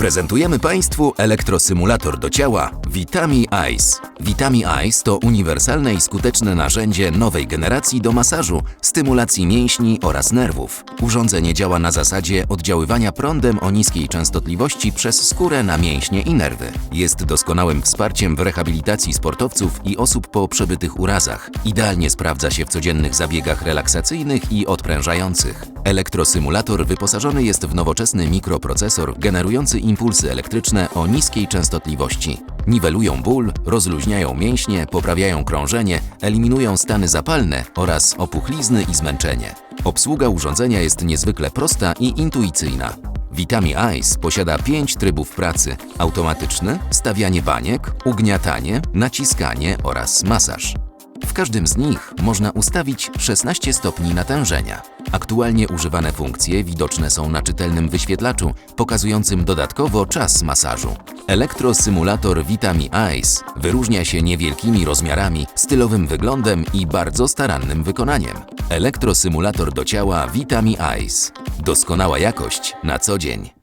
Prezentujemy Państwu elektrosymulator do ciała Vitami Ice. Vitami Ice to uniwersalne i skuteczne narzędzie nowej generacji do masażu, stymulacji mięśni oraz nerwów. Urządzenie działa na zasadzie oddziaływania prądem o niskiej częstotliwości przez skórę na mięśnie i nerwy. Jest doskonałym wsparciem w rehabilitacji sportowców i osób po przebytych urazach. Idealnie sprawdza się w codziennych zabiegach relaksacyjnych i odprężających. Elektrosymulator wyposażony jest w nowoczesny mikroprocesor generujący impulsy elektryczne o niskiej częstotliwości. Niwelują ból, rozluźniają mięśnie, poprawiają krążenie, eliminują stany zapalne oraz opuchlizny i zmęczenie. Obsługa urządzenia jest niezwykle prosta i intuicyjna. Vitami Ice posiada pięć trybów pracy: automatyczny, stawianie baniek, ugniatanie, naciskanie oraz masaż. W każdym z nich można ustawić 16 stopni natężenia. Aktualnie używane funkcje widoczne są na czytelnym wyświetlaczu, pokazującym dodatkowo czas masażu. Elektrosymulator Vitami Ice wyróżnia się niewielkimi rozmiarami, stylowym wyglądem i bardzo starannym wykonaniem. Elektrosymulator do ciała Vitami Ice. Doskonała jakość na co dzień.